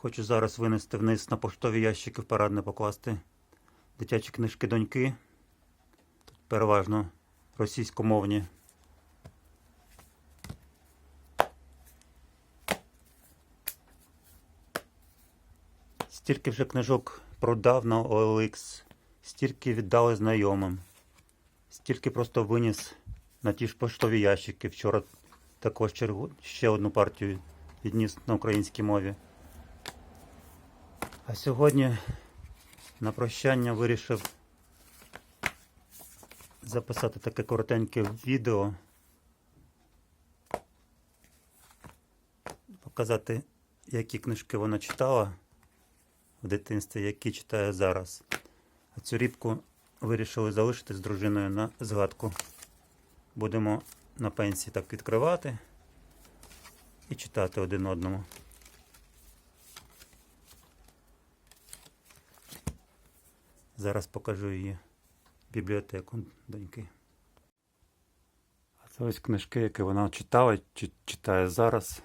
Хочу зараз винести вниз на поштові ящики в парадне покласти дитячі книжки доньки. Тут переважно російськомовні. Стільки вже книжок продав на OLX, стільки віддали знайомим, стільки просто виніс на ті ж поштові ящики. Вчора також ще одну партію відніс на українській мові. А сьогодні на прощання вирішив записати таке коротеньке відео. Показати, які книжки вона читала в дитинстві, які читає зараз. А цю рібку вирішили залишити з дружиною на згадку. Будемо на пенсії так відкривати і читати один одному. Зараз покажу її бібліотеку доньки. А це ось книжки, які вона читала чи читає зараз,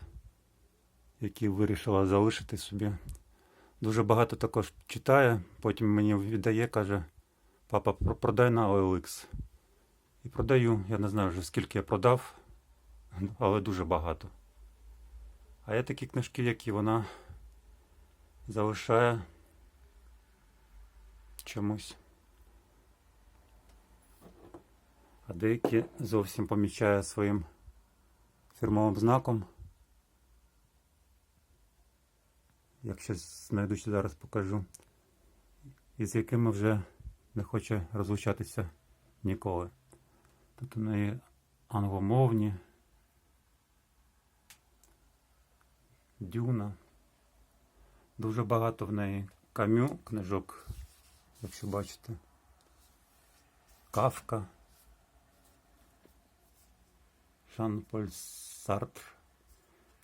які вирішила залишити собі. Дуже багато також читає, потім мені віддає, каже, папа, продай на OLX. І продаю, я не знаю вже скільки я продав, але дуже багато. А є такі книжки, які вона залишає чомусь. А деякі зовсім помічає своїм фірмовим знаком. Якщо знайду, ще зараз покажу. І з якими вже не хоче розлучатися ніколи. Тут у неї англомовні, дюна. Дуже багато в неї камю книжок, якщо бачите. Кавка. Жан-Поль Сартр.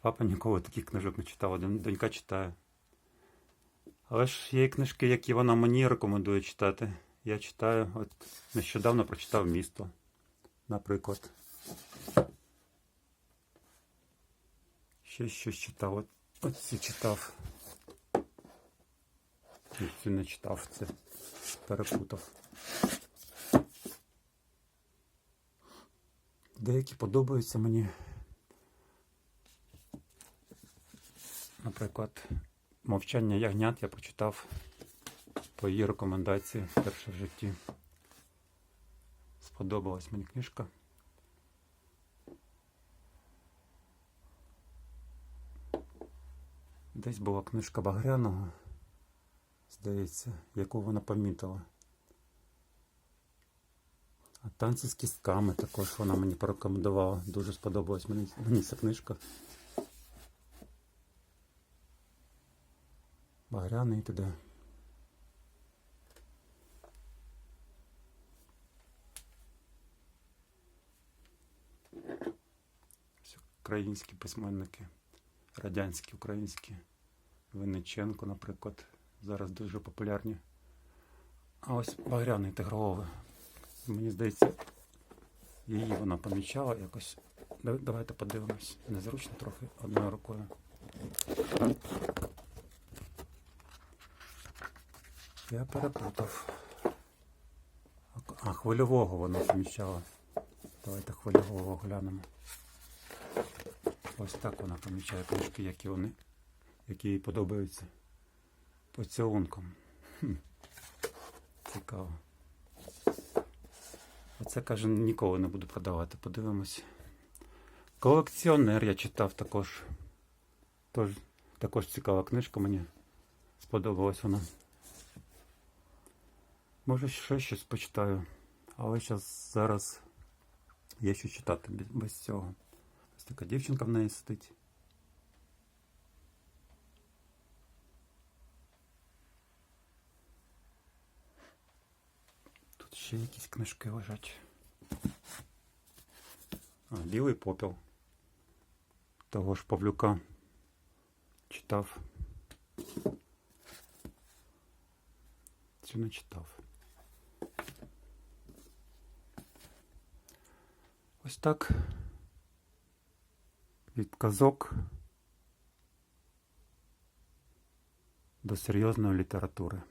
Папа ніколи таких книжок не читав, донька читає. Але ж є книжки, які вона мені рекомендує читати. Я читаю, от нещодавно прочитав місто, наприклад. Ще щось читав. От, от ці читав. Цю не читав, це перепутав. Деякі подобаються мені. Наприклад, Мовчання ягнят я прочитав по її рекомендації вперше в житті. Сподобалась мені книжка. Десь була книжка Багряного, здається, яку вона помітила. А танці з кістками також вона мені порекомендувала. Дуже сподобалась мені, мені ця книжка. Багряний туди. Українські письменники, радянські, українські, Винниченко, наприклад, зараз дуже популярні. А ось Багряний Тигролове. Мені здається, її вона помічала якось. Давайте подивимось. Незручно трохи одною рукою. Я переплутав. А хвильового вона помічала. Давайте хвильового глянемо. Ось так вона помічає книжки, які вони, які їй подобаються. Поцілунком. Хм. Цікаво. Оце каже, ніколи не буду продавати. Подивимось. Колекціонер я читав також. Тож, також цікава книжка мені. Сподобалась вона. Може ще щось почитаю, але зараз, зараз є що читати без, цього. Ось така дівчинка в неї сидить. Ще якісь книжки лежать. А, білий попіл. Того ж Павлюка читав. Цю не читав. Ось так. Від казок до серйозної літератури.